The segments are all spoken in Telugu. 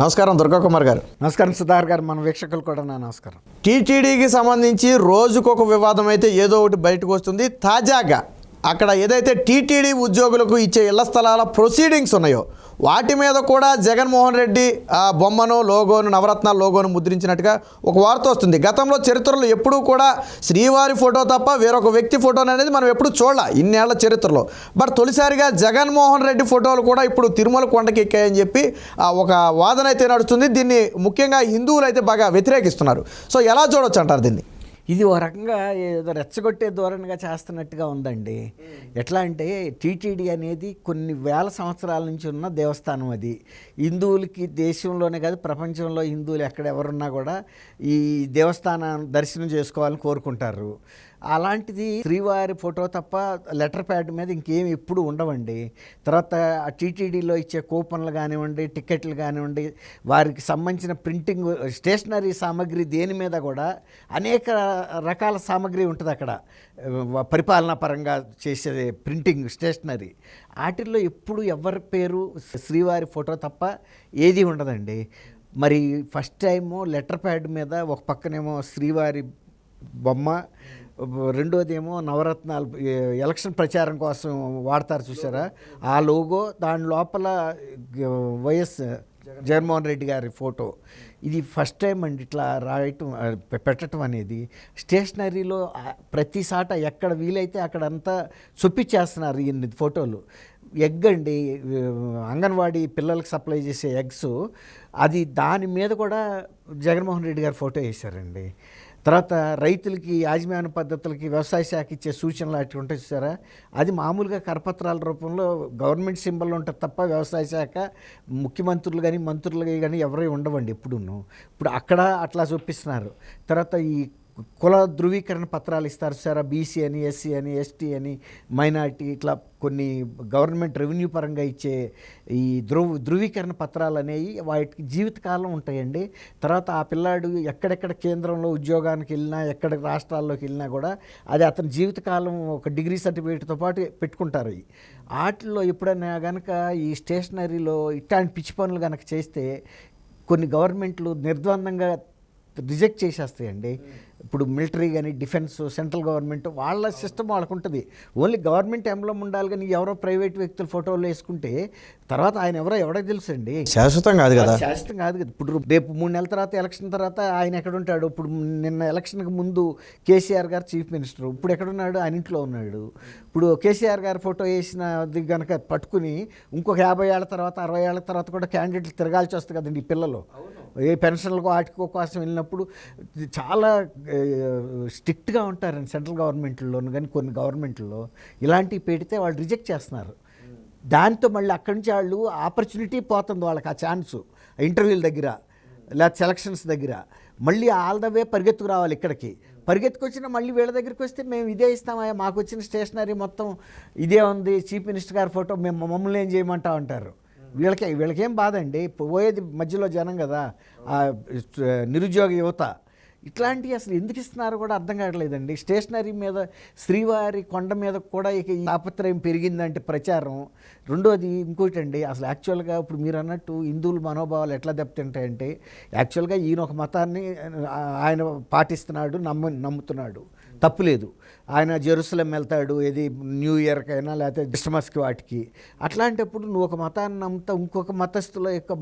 నమస్కారం దుర్గా కుమార్ గారు. నమస్కారం సుధార్ గారు. మన వీక్షకులు కూడా నా నమస్కారం. టీటీడీకి సంబంధించి రోజుకొక వివాదం అయితే ఏదో ఒకటి బయటకు వస్తుంది. తాజాగా అక్కడ ఏదైతే టీటీడీ ఉద్యోగులకు ఇచ్చే ఇళ్ళ స్థలాల ప్రొసీడింగ్స్ ఉన్నాయో వాటి మీద కూడా జగన్మోహన్ రెడ్డి ఆ బొమ్మను లోగోను నవరత్న లోగోను ముద్రించినట్టుగా ఒక వార్త వస్తుంది. గతంలో చరిత్రలో ఎప్పుడూ కూడా శ్రీవారి ఫోటో తప్ప వేరొక వ్యక్తి ఫోటో అనేది మనం ఎప్పుడు చూడాల ఇన్నేళ్ళ చరిత్రలో. బట్ తొలిసారిగా జగన్మోహన్ రెడ్డి ఫోటోలు కూడా ఇప్పుడు తిరుమల కొండకి ఎక్కాయని చెప్పి ఒక వాదన అయితే నడుస్తుంది. దీన్ని ముఖ్యంగా హిందువులు అయితే బాగా వ్యతిరేకిస్తున్నారు. సో ఎలా చూడొచ్చు అంటారు దీన్ని? ఇది ఓ రకంగా ఏదో రెచ్చగొట్టే ధోరణిగా చేస్తున్నట్టుగా ఉందండి. ఎట్లా అంటే టీటీడీ అనేది కొన్ని వేల సంవత్సరాల నుంచి ఉన్న దేవస్థానం అది. హిందువులకి దేశంలోనే కాదు ప్రపంచంలో హిందువులు ఎక్కడ ఎవరున్నా కూడా ఈ దేవస్థానం దర్శనం చేసుకోవాలని కోరుకుంటారు. అలాంటిది శ్రీవారి ఫోటో తప్ప లెటర్ ప్యాడ్ మీద ఇంకేం ఎప్పుడు ఉండవండి. తర్వాత టీటీడీలో ఇచ్చే కూపన్లు కానివ్వండి టికెట్లు కానివ్వండి వారికి సంబంధించిన ప్రింటింగ్ స్టేషనరీ సామాగ్రి దేని మీద కూడా అనేక రకాల సామాగ్రి ఉంటుంది అక్కడ. పరిపాలనా పరంగా చేసే ప్రింటింగ్ స్టేషనరీ. వాటిల్లో ఎప్పుడు ఎవరి పేరు శ్రీవారి ఫోటో తప్ప ఏది ఉండదండి. మరి ఫస్ట్ టైము లెటర్ ప్యాడ్ మీద ఒక పక్కనేమో శ్రీవారి బొమ్మ రెండోదేమో నవరత్నాలు ఎలక్షన్ ప్రచారం కోసం వాడతారు చూసారా? ఆ లోగో దాని లోపల వైఎస్ జగన్మోహన్ రెడ్డి గారి ఫోటో. ఇది ఫస్ట్ టైం అండి ఇట్లా రాయటం పెట్టడం అనేది. స్టేషనరీలో ప్రతి సాట ఎక్కడ వీలైతే అక్కడంతా చొప్పించేస్తున్నారు ఈ ఫోటోలు. ఎగ్ అండి అంగన్వాడీ పిల్లలకు సప్లై చేసే ఎగ్స్. అది దాని మీద కూడా జగన్మోహన్ రెడ్డి గారి ఫోటో వేశారండి. తర్వాత రైతులకి యాజమాన్య పద్ధతులకి వ్యవసాయ శాఖ ఇచ్చే సూచనలు అటు ఉంటాయి చూసారా? అది మామూలుగా కరపత్రాల రూపంలో గవర్నమెంట్ సింబల్ ఉంటుంది తప్ప వ్యవసాయ శాఖ ముఖ్యమంత్రులు కానీ మంత్రులు కానీ ఎవరై ఉండవండి ఎప్పుడూను. ఇప్పుడు అక్కడ అట్లా చూపిస్తున్నారు. తర్వాత ఈ కుల ధృవీకరణ పత్రాలు ఇస్తారు సార్. బీసీ అని ఎస్సీ అని ఎస్టీ అని మైనార్టీ ఇట్లా కొన్ని గవర్నమెంట్ రెవెన్యూ పరంగా ఇచ్చే ఈ ధృవ ధృవీకరణ పత్రాలు అనేవి వాటికి జీవితకాలం ఉంటాయండి. తర్వాత ఆ పిల్లాడు ఎక్కడెక్కడ కేంద్రంలో ఉద్యోగానికి వెళ్ళినా ఎక్కడ రాష్ట్రాల్లోకి వెళ్ళినా కూడా అది అతని జీవితకాలం ఒక డిగ్రీ సర్టిఫికేట్తో పాటు పెట్టుకుంటారు. అవి వాటిల్లో ఎప్పుడైనా కనుక ఈ స్టేషనరీలో ఇట్లాంటి పిచ్చి పనులు కనుక చేస్తే కొన్ని గవర్నమెంట్లు నిర్ద్వందంగా రిజెక్ట్ చేసేస్తాయండి. ఇప్పుడు మిలిటరీ కానీ డిఫెన్స్ సెంట్రల్ గవర్నమెంట్ వాళ్ళ సిస్టమ్ వాళ్ళకు ఉంటుంది. ఓన్లీ గవర్నమెంట్ ఎంబ్లం ఉండాలి కానీ ఎవరో ప్రైవేట్ వ్యక్తుల ఫోటోలు వేసుకుంటే తర్వాత ఆయన ఎవరో ఎవడో తెలుసండి. శాశ్వతం కాదు కదా? శాశ్వతం కాదు కదా. ఇప్పుడు రేపు మూడు నెలల తర్వాత ఎలక్షన్ తర్వాత ఆయన ఎక్కడ ఉంటాడు? ఇప్పుడు నిన్న ఎలక్షన్కి ముందు కేసీఆర్ గారు చీఫ్ మినిస్టర్. ఇప్పుడు ఎక్కడున్నాడు ఆయన ఇంట్లో ఉన్నాడు. ఇప్పుడు కేసీఆర్ గారి ఫోటో వేసినది కనుక పట్టుకుని ఇంకొక యాభై ఏళ్ళ తర్వాత అరవై ఏళ్ళ తర్వాత కూడా క్యాండిడేట్లు తిరగాల్సి వస్తుంది కదండి ఈ పిల్లలు. ఏ పెన్షన్లకు వాటికో కోసం వెళ్ళినప్పుడు చాలా స్ట్రిక్ట్గా ఉంటారండి సెంట్రల్ గవర్నమెంట్లోను కానీ కొన్ని గవర్నమెంట్లో ఇలాంటివి పెడితే వాళ్ళు రిజెక్ట్ చేస్తున్నారు. దాంతో మళ్ళీ అక్కడి నుంచి వాళ్ళు ఆపర్చునిటీ పోతుంది వాళ్ళకి ఆ ఛాన్స్ ఇంటర్వ్యూల దగ్గర లేదా సెలక్షన్స్ దగ్గర. మళ్ళీ ఆల్ ద వే పరిగెత్తుకు రావాలి ఇక్కడికి. పరిగెత్తుకొచ్చిన మళ్ళీ వీళ్ళ దగ్గరికి వస్తే మేము ఇదే ఇస్తామయ్యా మాకు వచ్చిన స్టేషనరీ మొత్తం ఇదే ఉంది చీఫ్ మినిస్టర్ గారి ఫోటో మేము మమ్మల్ని ఏం చేయమంటా ఉంటారు వీళ్ళకి వీళ్ళకేం బాధ అండి? పోయేది మధ్యలో జనం కదా. నిరుద్యోగ యువత. ఇట్లాంటివి అసలు ఎందుకు ఇస్తున్నారో కూడా అర్థం కావట్లేదండి. స్టేషనరీ మీద శ్రీవారి కొండ మీద కూడా ఇక ఈ తాపత్రయం పెరిగిందంటే ప్రచారం. రెండోది ఇంకోటి అండి అసలు యాక్చువల్గా ఇప్పుడు మీరు అన్నట్టు హిందువుల మనోభావాలు ఎట్లా దెబ్బతింటాయంటే యాక్చువల్గా ఈయన ఒక మతాన్ని ఆయన పాటిస్తున్నాడు నమ్మ నమ్ముతున్నాడు. తప్పులేదు ఆయన జెరూసలం వెళ్తాడు ఏది న్యూ ఇయర్కైనా లేకపోతే క్రిస్మస్కి వాటికి. అట్లాంటప్పుడు నువ్వు ఒక మతాన్ని నమ్ముతా ఇంకొక మతస్థుల యొక్క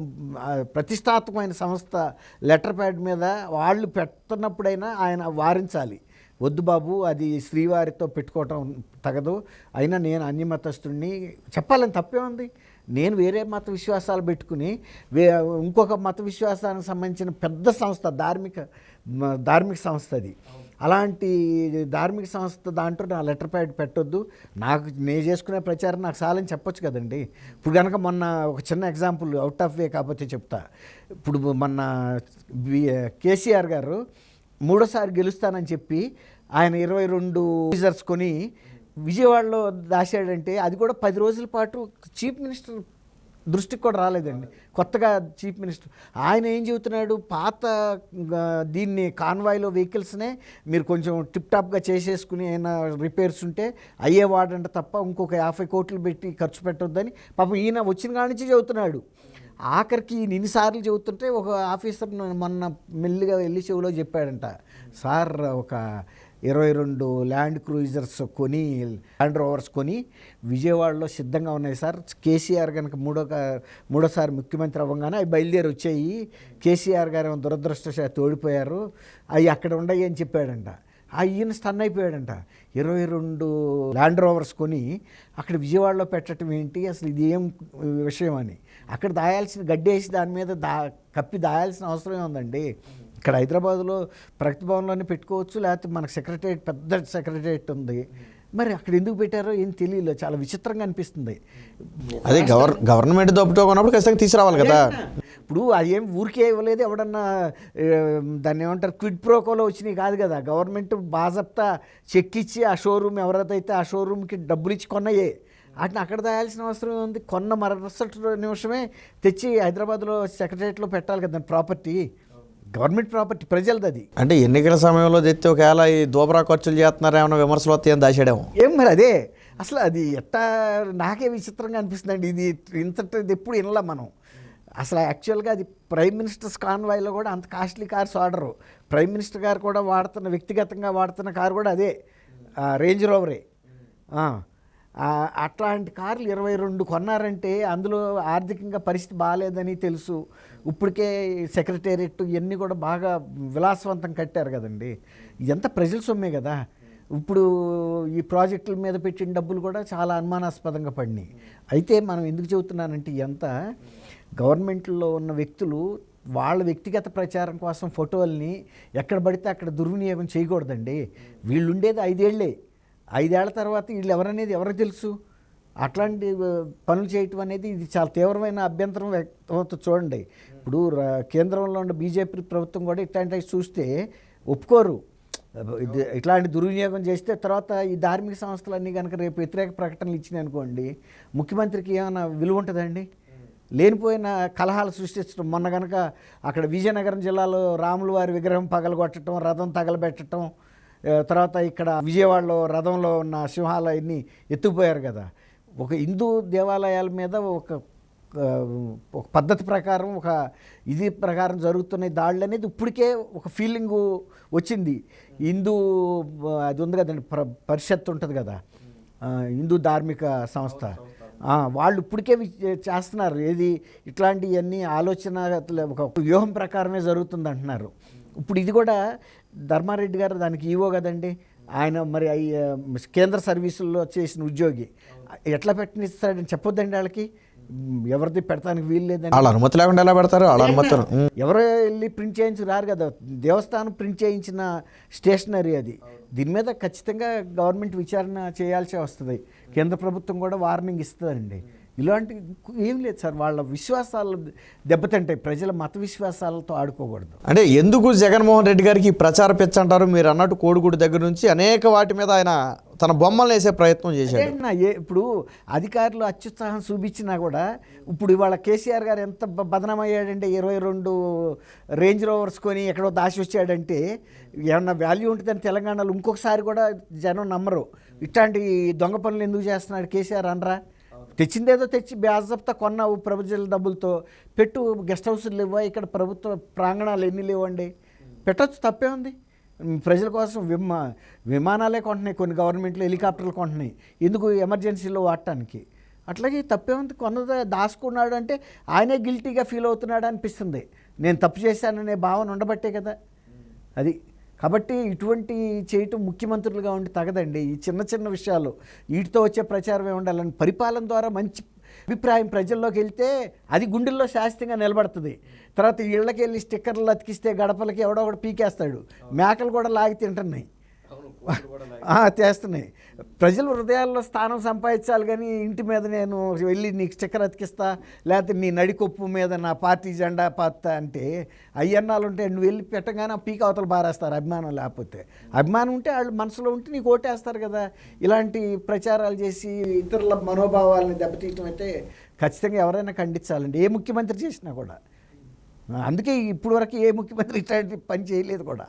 ప్రతిష్టాత్మకమైన సంస్థ లెటర్ ప్యాడ్ మీద వాళ్ళు పెడుతున్నప్పుడైనా ఆయన వారించాలి. వద్దు బాబు అది శ్రీవారితో పెట్టుకోవటం తగదు. అయినా నేను అన్య మతస్థుడిని చెప్పాలని తప్పే ఉంది. నేను వేరే మత విశ్వాసాలు పెట్టుకుని వే ఇంకొక మత విశ్వాసానికి సంబంధించిన పెద్ద సంస్థ ధార్మిక ధార్మిక సంస్థ అది. అలాంటి ధార్మిక సంస్థ దాంట్లో నా లెటర్ ప్యాడ్ పెట్టొద్దు. నాకు నేను చేసుకునే ప్రచారం నాకు చాలని చెప్పొచ్చు కదండి. ఇప్పుడు కనుక మొన్న ఒక చిన్న ఎగ్జాంపుల్ అవుట్ ఆఫ్ వే కాకపోతే చెప్తా. ఇప్పుడు మొన్న బి- కేసీఆర్ గారు మూడోసారి గెలుస్తానని చెప్పి ఆయన ఇరవై రెండు టీజర్స్ కొని విజయవాడలో దాచాడంటే అది కూడా పది రోజుల పాటు చీఫ్ మినిస్టర్ దృష్టికి కూడా రాలేదండి. కొత్తగా చీఫ్ మినిస్టర్ ఆయన ఏం చెబుతున్నాడు? పాత దీన్ని కాన్వాయ్లో వెహికల్స్నే మీరు కొంచెం టిప్ టాప్గా చేసేసుకుని ఏమైనా రిపేర్స్ ఉంటే అయ్యే వాడంట తప్ప ఇంకొక యాభై కోట్లు పెట్టి ఖర్చు పెట్టొద్దని పాపం ఈయన వచ్చిన కాడి నుంచి చెబుతున్నాడు. ఆఖరికి ఈయన ఇన్నిసార్లు చెబుతుంటే ఒక ఆఫీసర్ మొన్న మెల్లిగా వెళ్ళి చెవిలో చెప్పాడంట. సార్ ఒక ఇరవై రెండు ల్యాండ్ క్రూజర్స్ కొని ల్యాండ్ రోవర్స్ కొని విజయవాడలో సిద్ధంగా ఉన్నాయి సార్. కేసీఆర్ కనుక మూడో మూడోసారి ముఖ్యమంత్రి అవ్వగానే అవి బయలుదేరి వచ్చాయి. కేసీఆర్ గారు దురదృష్ట దురదృష్టశాత్తు ఓడిపోయారు అవి అక్కడ ఉండయి అని చెప్పాడంట. ఈయన స్టన్ అయిపోయాడంట. ఇరవై రెండు ల్యాండ్ రోవర్స్ కొని అక్కడ విజయవాడలో పెట్టడం ఏంటి? అసలు ఇది ఏం విషయం అని. అక్కడ దాయాల్సిన గడ్డి వేసి దాని మీద దా కప్పి దాయాల్సిన అవసరం ఉందండి. ఇక్కడ హైదరాబాద్లో ప్రగతి భవన్లోనే పెట్టుకోవచ్చు లేకపోతే మనకు సెక్రటరియట్ పెద్ద సెక్రటరియట్ ఉంది. మరి అక్కడ ఎందుకు పెట్టారో ఏం తెలియలేదు చాలా విచిత్రంగా అనిపిస్తుంది. అదే గవర్ గవర్నమెంట్ దోపుకోనప్పుడు ఖచ్చితంగా తీసుకురావాలి కదా. ఇప్పుడు అది ఏం ఊరికే ఇవ్వలేదు ఎవడన్నా దాన్ని ఏమంటారు క్విడ్ ప్రోకోలో వచ్చినాయి కాదు కదా. గవర్నమెంట్ బాజప్తా చెక్ ఇచ్చి ఆ షోరూమ్ ఎవరైతే ఆ షోరూమ్కి డబ్బులు ఇచ్చి కొన్నయే వాటిని అక్కడ దాయాల్సిన అవసరం ఉంది కొన్న మరుసటి నిమిషమే తెచ్చి హైదరాబాద్లో సెక్రటరియట్లో పెట్టాలి కదా ప్రాపర్టీ. గవర్నమెంట్ ప్రాపర్టీ ప్రజలది అది. అంటే ఎన్నికల సమయంలో తెస్తే ఒకవేళ ఈ దోబరా ఖర్చులు చేస్తున్నారా ఏమైనా విమర్శలు వస్తాయని దాచాడేమో ఏం మరి అదే అసలు అది ఎట్టా నాకే విచిత్రంగా అనిపిస్తుందండి. ఇది ఇంతటి ఎప్పుడు వినలా మనం. అసలు యాక్చువల్గా అది ప్రైమ్ మినిస్టర్స్ కాన్వాయ్లో కూడా అంత costly cars order prime minister గారు కూడా వాడుతున్న వ్యక్తిగతంగా వాడుతున్న కారు కూడా అదే రేంజ్ రోవరే. అట్లాంటి కార్లు ఇరవై రెండు కొన్నారంటే అందులో ఆర్థికంగా పరిస్థితి బాగాలేదని తెలుసు. ఇప్పటికే సెక్రటేరియట్ ఇవన్నీ కూడా బాగా విలాసవంతం కట్టారు కదండి. ఇదంతా ప్రజల సొమ్మే కదా. ఇప్పుడు ఈ ప్రాజెక్టుల మీద పెట్టిన డబ్బులు కూడా చాలా అనుమానాస్పదంగా పడినాయి. అయితే మనం ఎందుకు చెబుతున్నానంటే ఎంత గవర్నమెంట్లో ఉన్న వ్యక్తులు వాళ్ళ వ్యక్తిగత ప్రచారం కోసం ఫోటోల్ని ఎక్కడ పడితే అక్కడ దుర్వినియోగం చేయకూడదండి. వీళ్ళు ఉండేది ఐదేళ్ళే. ఐదేళ్ళ తర్వాత వీళ్ళు ఎవరనేది ఎవరికి తెలుసు? అట్లాంటి పనులు చేయటం అనేది ఇది చాలా తీవ్రమైన అభ్యంతరం వ్యక్తమవుతుంది చూడండి. ఇప్పుడు కేంద్రంలో ఉన్న బీజేపీ ప్రభుత్వం కూడా ఇట్లాంటివి చూస్తే ఒప్పుకోరు. ఇది ఇట్లాంటి దుర్వినియోగం చేస్తే తర్వాత ఈ ధార్మిక సంస్థలన్నీ కనుక రేపు వ్యతిరేక ప్రకటనలు ఇచ్చినాయి అనుకోండి ముఖ్యమంత్రికి ఏమైనా విలువ ఉంటుందండి లేనిపోయిన కలహాలు సృష్టించడం మొన్న కనుక అక్కడ విజయనగరం జిల్లాలో రాములవారి విగ్రహం పగలగొట్టడం రథం తగలబెట్టడం తర్వాత ఇక్కడ విజయవాడలో రథంలో ఉన్న సింహాలయాన్ని ఎత్తుకుపోయారు కదా. ఒక హిందూ దేవాలయాల మీద ఒక ఒక పద్ధతి ప్రకారం ఒక ఇది ప్రకారం జరుగుతున్న దాడులు అనేది ఇప్పటికే ఒక ఫీలింగు వచ్చింది. హిందూ అది ఉంది కదండి ప్ర పరిషత్ ఉంటుంది కదా. హిందూ ధార్మిక సంస్థ. వాళ్ళు ఇప్పటికే వి- చేస్తున్నారు. ఏది ఇట్లాంటివన్నీ ఆలోచన ఒక వ్యూహం ప్రకారమే జరుగుతుంది అంటున్నారు. ఇప్పుడు ఇది కూడా ధర్మారెడ్డి గారు దానికి ఈవో కదండి. ఆయన మరి కేంద్ర సర్వీసుల్లో చేసిన ఉద్యోగి. ఎట్లా పెట్టనిస్తాడని చెప్పొద్దండి వాళ్ళకి. ఎవరిది పెడతానికి వీలు లేదని వాళ్ళ అనుమతి లేకుండా ఎలా పెడతారు? వాళ్ళ అనుమతి ఉం. ఎవరో వెళ్ళి ప్రింట్ చేయించి రారు కదా. దేవస్థానం ప్రింట్ చేయించిన స్టేషనరీ అది. దీని మీద ఖచ్చితంగా గవర్నమెంట్ విచారణ చేయాల్సి వస్తుంది. కేంద్ర ప్రభుత్వం కూడా వార్నింగ్ ఇస్తుందండి. ఇలాంటి ఏం లేదు సార్. వాళ్ళ విశ్వాసాలు దెబ్బతింటాయి ప్రజల మత విశ్వాసాలతో ఆడుకోకూడదు. అంటే ఎందుకు జగన్మోహన్ రెడ్డి గారికి ప్రచార పిచ్చ అంటారు? మీరు అన్నట్టు కోడిగుడి దగ్గర నుంచి అనేక వాటి మీద ఆయన తన బొమ్మలు వేసే ప్రయత్నం చేశాడు. ఏ ఇప్పుడు అధికారులు అత్యుత్సాహం చూపించినా కూడా ఇప్పుడు ఇవాళ కేసీఆర్ గారు ఎంత బదనమయ్యాడంటే ఇరవై రెండు రేంజ్ రోవర్స్ కొని ఎక్కడో దాచి వచ్చాడంటే ఏమన్నా వాల్యూ ఉంటుందని తెలంగాణలో ఇంకొకసారి కూడా జనం నమ్మరు. ఇట్లాంటి దొంగ పనులు ఎందుకు చేస్తున్నాడు కేసీఆర్ అనరా? తెచ్చిందేదో తెచ్చి బ్యాజప్తా కొన్నావు ప్రభుత్వ డబ్బులతో. పెట్టు గెస్ట్ హౌస్లు ఇవ్వ ఇక్కడ ప్రభుత్వ ప్రాంగణాలు ఎన్ని లేవండి? పెట్టచ్చు తప్పే ఉంది. ప్రజల కోసం విమా విమానాలే కొంటున్నాయి కొన్ని గవర్నమెంట్లు హెలికాప్టర్లు కొంటున్నాయి. ఎందుకు ఎమర్జెన్సీలో వాడటానికి? అట్లాగే తప్పే ఉంది. కొన్నది దాచుకున్నాడు అంటే ఆయనే గిల్టీగా ఫీల్ అవుతున్నాడు అనిపిస్తుంది. నేను తప్పు చేశాననే భావన ఉండబట్టే కదా. అది కాబట్టి ఇటువంటి చేయటం ముఖ్యమంత్రులుగా ఉండి తగదండి. ఈ చిన్న చిన్న విషయాలు. వీటితో వచ్చే ప్రచారమే ఉండాలని పరిపాలన ద్వారా మంచి అభిప్రాయం ప్రజల్లోకి వెళ్తే అది గుండెల్లో శాస్త్రంగా నిలబడుతుంది. తర్వాత ఇళ్ళకి వెళ్ళి స్టిక్కర్లు అతికిస్తే గడపలకి ఎవడో ఒకటి పీకేస్తాడు. మేకలు కూడా లాగి తింటున్నాయి. చేస్తున్నాయి. ప్రజల హృదయాల్లో స్థానం సంపాదించాలి కానీ ఇంటి మీద నేను వెళ్ళి నీకు స్టిక్కర్ అతికిస్తా లేకపోతే నీ నడికొప్పు మీద నా పార్టీ జెండా పాత్తా అంటే అయ్యన్నాలు ఉంటే నువ్వు వెళ్ళి పెట్టగానే ఆ పీక బారేస్తారు అభిమానం లేకపోతే. అభిమానం ఉంటే వాళ్ళు మనసులో ఉంటే నీకు ఓటేస్తారు కదా. ఇలాంటి ప్రచారాలు చేసి ఇతరుల మనోభావాలని దెబ్బతీయటం అయితే ఖచ్చితంగా ఎవరైనా ఖండించాలండి. ఏ ముఖ్యమంత్రి చేసినా కూడా. అందుకే ఇప్పుడు వరకు ఏ ముఖ్యమంత్రి ఇట్లాంటి పని చేయలేదు కూడా.